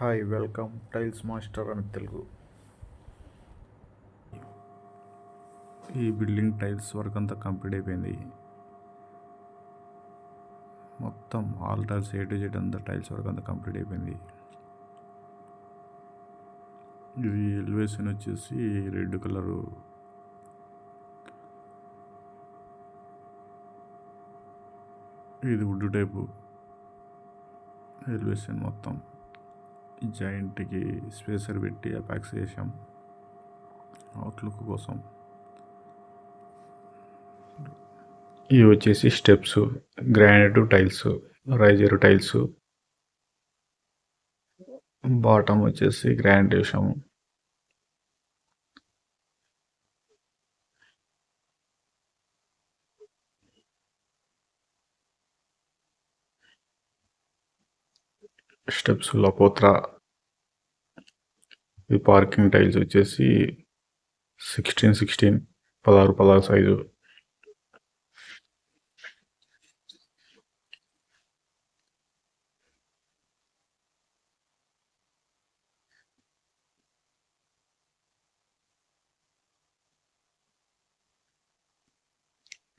Hi welcome. Tiles master అని తెలుగు. ఈ building tiles work అంతా కంప్లీట్ అయిపోయింది. మొత్తం all tiles A to Z అంతా టైల్స్ వర్క్ అంతా కంప్లీట్ అయిపోయింది. ఇది ఎలివేషన్ వచ్చేసి రెడ్ కలరు. ఇది వుడ్ టైపు ఎలివేషన్ మొత్తం. జాయింట్కి స్పేసర్ పెట్టి అపాక్స్ చేసాం అవుట్లుక్ కోసం. ఇవి వచ్చేసి steps granite tiles riser tiles. Bottom వచ్చేసి గ్రానైట్ వేసాము. స్టెప్స్ లపోత్రా ఈ పార్కింగ్ టైల్స్ వచ్చేసి సిక్స్టీన్ సిక్స్టీన్ పదహారు పదహారు size.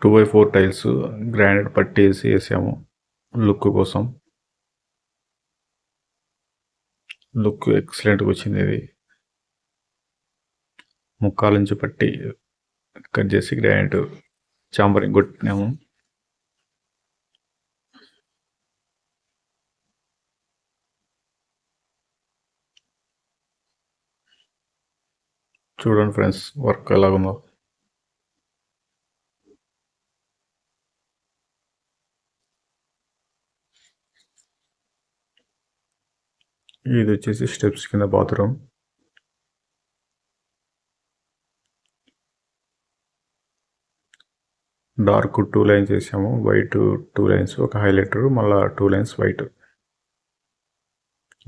Two by four tiles granite పట్టేసి వేసాము లుక్ కోసం. లుక్ ఎక్సలెంట్గా వచ్చింది ఇది. ముక్కాల నుంచి పట్టి కట్ చేసి గ్రానైట్ చాంబరింగ్ కొట్టినాము. చూడండి ఫ్రెండ్స్ వర్క్ ఎలాగుందో. ఇది వచ్చేసి స్టెప్స్ కింద బాత్రూమ్. డార్క్ టూ లైన్స్ వేసాము వైట్ టూ లైన్స్ ఒక హైలైటర్ మళ్ళీ టూ లైన్స్ వైట్.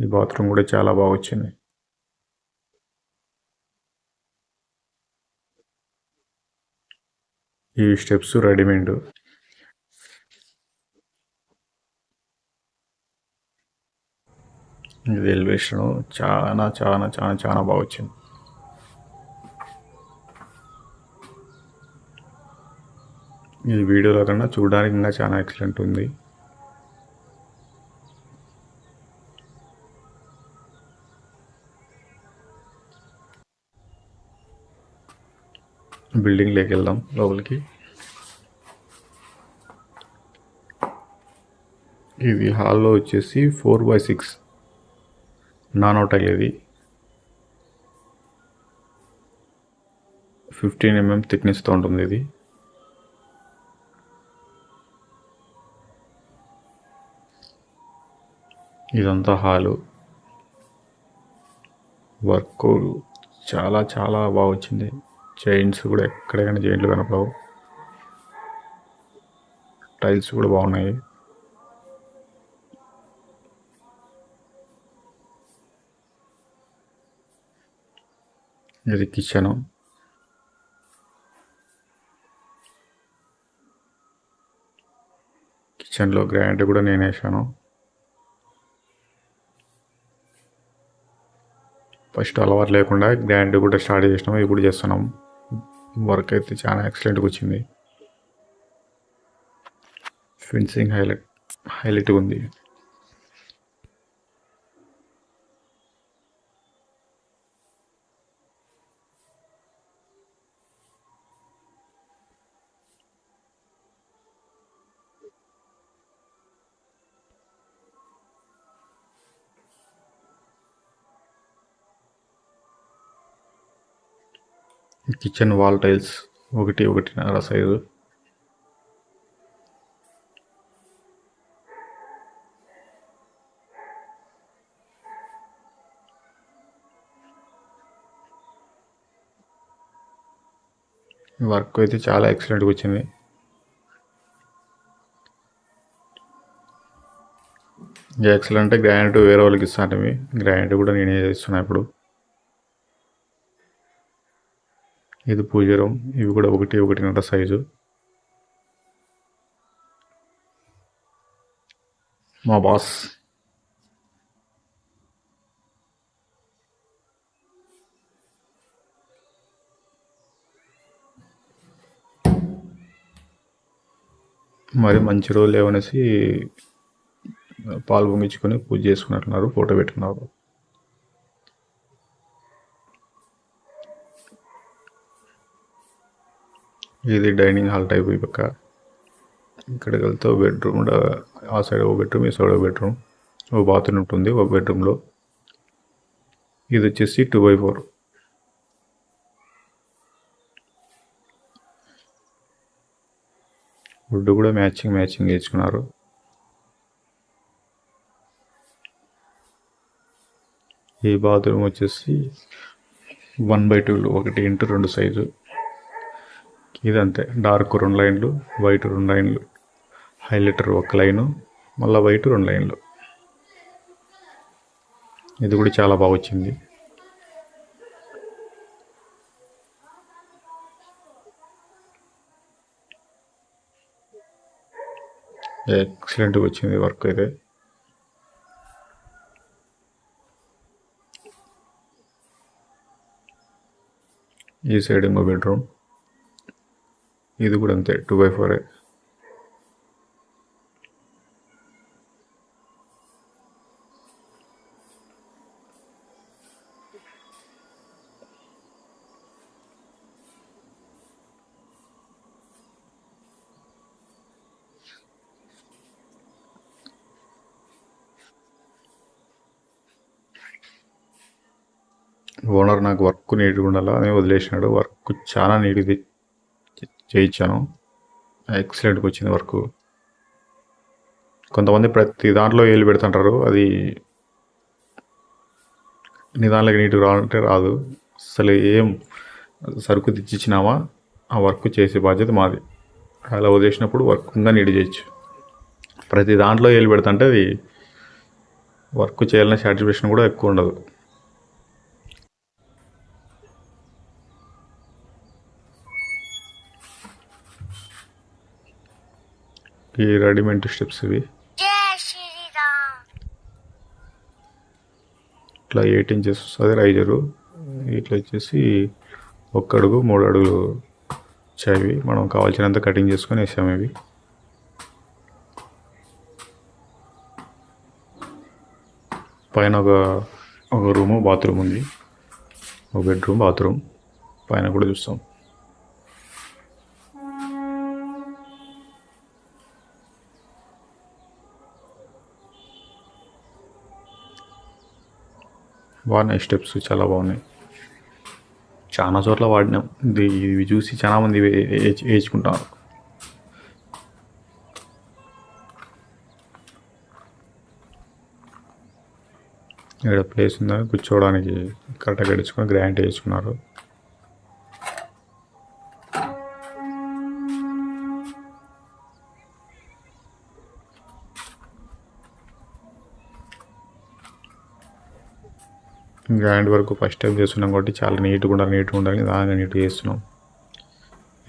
ఈ బాత్రూమ్ కూడా చాలా బాగా వచ్చింది. ఈ స్టెప్స్ రెడీమేడ్. ఇది ఎలివేషన్ చాలా చాలా చాలా చాలా బాగా వచ్చింది. ఈ వీడియోలో కన్నా చూడడానికి ఇంకా చాలా ఎక్సలెంట్ ఉంది. బిల్డింగ్లోకి వెళ్దాం లోపలికి. ఇది హాల్లో వచ్చేసి four by six. Nano tile ఇది. ఫిఫ్టీన్ ఎంఎం థిక్నెస్తో ఉంటుంది ఇది. ఇదంతా హాలు. వర్క్ చాలా చాలా బాగా వచ్చింది. చైన్స్ కూడా ఎక్కడైనా చైన్లు కనపడవు. టైల్స్ కూడా బాగున్నాయి. ఇది కిచెను కిచెన్లో గ్రాండ్ కూడా నేను వేసాను ఫస్ట్ అలవాటు లేకుండా గ్రాండ్ కూడా స్టార్ట్ చేసినాం ఇప్పుడు చేస్తున్నాం. వర్క్ అయితే చాలా ఎక్సలెంట్గా వచ్చింది. ఫిన్సింగ్ హైలైట్ హైలైట్గా ఉంది. కిచెన్ వాల్ టైల్స్ ఒకటి ఒకటిన్నర సైజు. వర్క్ అయితే చాలా ఎక్సలెంట్గా వచ్చింది. ఎక్సలెంట్ గ్రాండ్ వేరే వాళ్ళకి ఇస్తాను గ్రాండ్ కూడా నేనే ఇస్తున్నా ఇప్పుడు. ఇది పూజరం. ఇవి కూడా ఒకటి ఒకటిన్నర సైజు. మా బాస్. మరి మంచి రోజు లేవనేసి పాలు పొంగించుకొని పూజ చేసుకున్నట్టున్నారు ఫోటో పెట్టుకున్నారు ఇది డైనింగ్ హాల్ టైప్ ఈ పక్క. ఇక్కడికి వెళ్తే ఒక బెడ్రూమ్ ఆ సైడ్ ఒక బెడ్రూమ్ ఈ సైడ్ ఒక బెడ్రూమ్. ఒక బాత్రూమ్ ఉంటుంది ఒక బెడ్రూమ్లో. ఇది వచ్చేసి టూ బై ఫోర్. వుడ్ కూడా మ్యాచింగ్ మ్యాచింగ్ వేసుకున్నారు. ఈ బాత్రూమ్ వచ్చేసి వన్ బై టూ ఒకటి ఇంటూ రెండు సైజు. ఇదంతే. డార్క్ రెండు లైన్లు వైట్ రెండు లైన్లు. హైలైటర్ ఒక లైను మళ్ళీ వైట్ రెండు లైన్లు. ఇది కూడా చాలా బాగా వచ్చింది. ఎక్సలెంట్గా వచ్చింది వర్క్ అయితే. ఈ సైడ్ ఇంకో బెడ్రూమ్. ఇది కూడా అంతే టూ బై ఫోరే ఓనర్ నాకు వర్క్ నీట్గా ఉండాలా అని వదిలేసినాడు. వర్క్ చాలా నీట్ది చేయించాను. ఎక్సలెంట్గా వచ్చింది వర్క్. కొంతమంది ప్రతి దాంట్లో వేలు పెడుతుంటారు. అది నిదానంగా నీట్గా రావాలంటే రాదు. అసలు ఏం సరుకు తెచ్చిచ్చినామా ఆ వర్క్ చేసే బాధ్యత మాది. అలా వదిలేసినప్పుడు వర్క్ ఇంకా నీట్ చేయొచ్చు. ప్రతి దాంట్లో వేలు అంటే అది వర్క్ చేయాలనే సాటిస్ఫాక్షన్ కూడా ఎక్కువ ఉండదు. ఈ రెడీమేడ్ స్టెప్స్ ఇవి. ఇట్లా ఎయిట్ ఇంచెస్ వస్తుంది రైజరు. ఇట్లా వచ్చేసి ఒక్క అడుగు మూడు అడుగులు వచ్చాయి మనం కావాల్సినంత కటింగ్ చేసుకొని వేసాము ఇవి. పైన ఒక ఒక రూము బాత్రూమ్ ఉంది. ఒక బెడ్రూమ్ బాత్రూమ్. పైన కూడా చూస్తాం. బాగున్నాయి స్టెప్స్ చాలా బాగున్నాయి. చాలా చోట్ల వాడినాం. ఇది ఇవి చూసి చాలామంది వేయించుకుంటారు ఇక్కడ ప్లేస్ ఉందని కూర్చోవడానికి కరెక్ట్గా గడుచుకొని గ్రాంట్ వేసుకున్నారు గ్రాండ్ వరకు ఫస్ట్ టైం చేస్తున్నాం కాబట్టి చాలా నీట్గా ఉండాలి నీట్గా ఉండాలి. దానిగా నీట్గా చేస్తున్నాం.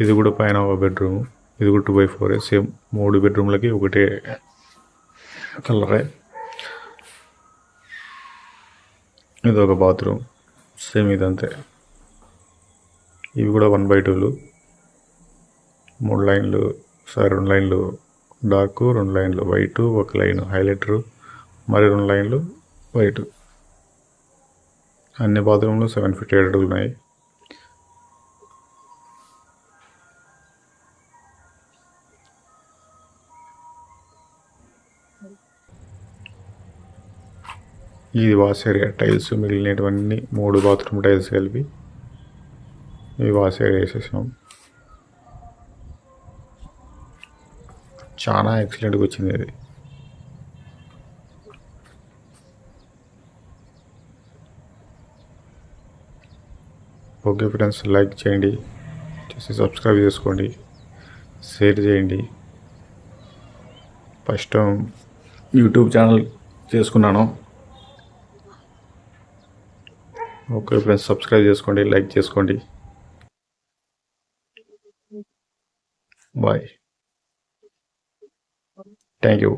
ఇది కూడా పైన ఒక బెడ్రూమ్. ఇది కూడా టూ బై ఫోర్ సేమ్ మూడు బెడ్రూమ్లకి ఒకటే కలరే. ఇది ఒక బాత్రూమ్. సేమ్ ఇదంతే. ఇవి కూడా వన్ బై టూలు మూడు లైన్లు సారీ రెండు లైన్లు డార్క్ రెండు లైన్లు వైటు ఒక లైన్ హైలైటరు మరి రెండు లైన్లు వైటు. అన్ని బాత్రూమ్లు సెవెన్ ఫిఫ్టీ ఎయిట్ అడుగులు ఉన్నాయి. ఇది వాష్ ఏరియా టైల్స్ మిగిలినటువంటి మూడు బాత్రూమ్ టైల్స్ కలిపి ఈ వాష్ ఏరియా వేసేసాం. చాలా ఎక్సలెంట్గా వచ్చింది ఇది. ఓకే ఫ్రెండ్స్ లైక్ చేయండి చేసి సబ్స్క్రైబ్ చేసుకోండి షేర్ చేయండి. ఫస్ట్ యూట్యూబ్ ఛానల్ చేసుకున్నాను. ఓకే ఫ్రెండ్స్ సబ్స్క్రైబ్ చేసుకోండి లైక్ చేసుకోండి. బాయ్. Thank you.